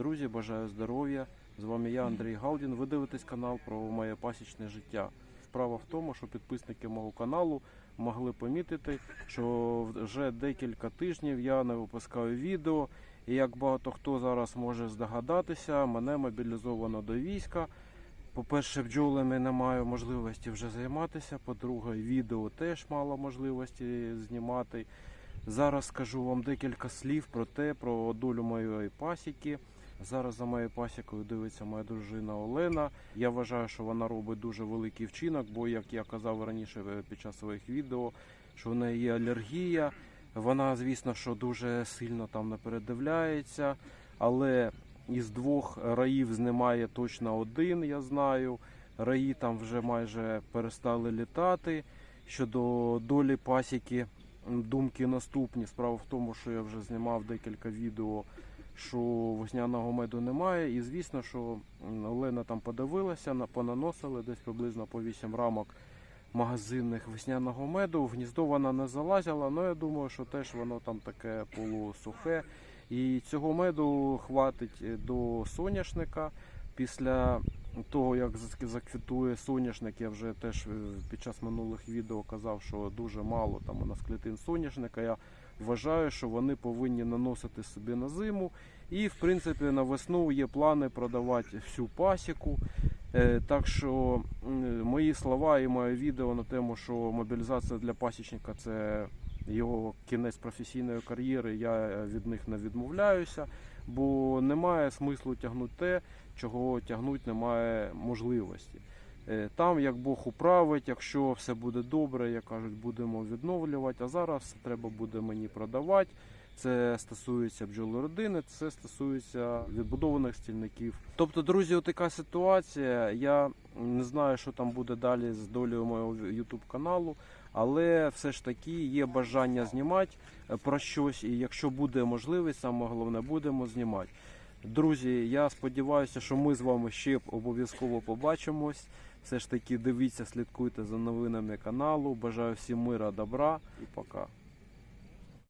Друзі, бажаю здоров'я. З вами я, Андрій Галдін. Ви дивитесь канал про моє пасічне життя. Справа в тому, що підписники мого каналу могли помітити, що вже декілька тижнів я не випускаю відео. І як багато хто зараз може здогадатися, мене мобілізовано до війська. По-перше, бджолами не маю можливості вже займатися. По-друге, відео теж мало можливості знімати. Зараз скажу вам декілька слів про те, про долю моєї пасіки. Зараз за моєю пасікою дивиться моя дружина Олена. Я вважаю, що вона робить дуже великий вчинок, бо, як я казав раніше е, під час своїх відео, що в неї є алергія. Вона, звісно, що дуже сильно там не передивляється, але із двох раїв знімає точно один, я знаю. Раї там вже майже перестали літати. Щодо долі пасіки, думки наступні. Справа в тому, що я вже знімав декілька відео, що весняного меду немає. І звісно, що Олена там подивилася, на- понаносили десь приблизно по 8 рамок магазинних весняного меду. Гніздо вона не залазила, але я думаю, що теж воно там таке полусухе. І цього меду хватить е, до соняшника. Після того, як заквітує соняшник, я вже теж е, під час минулих відео казав, що дуже мало там у нас клітин соняшника. Я вважаю, що вони повинні наносити собі на зиму. І, в принципі, на весну є плани продавати всю пасіку. Е, Так що мої слова і моє відео на тему, що мобілізація для пасічника це його кінець професійної кар'єри, я від них не відмовляюся, бо немає смислу тягнути те, чого тягнути немає можливості. Е, Там, як Бог управить, якщо все буде добре, як кажуть, будемо відновлювати. А зараз все треба буде мені продавати. Це стосується бджолородини, це стосується відбудованих стільників. Тобто, друзі, отака ситуація. Я не знаю, що там буде далі з долею мого YouTube каналу, але все ж таки є бажання знімати е, про щось, і якщо буде можливість, саме головне будемо знімати. Друзі, я сподіваюся, що ми з вами ще обов'язково побачимось. Все ж таки дивіться, слідкуйте за новинами каналу. Бажаю всім мира, добра і пока.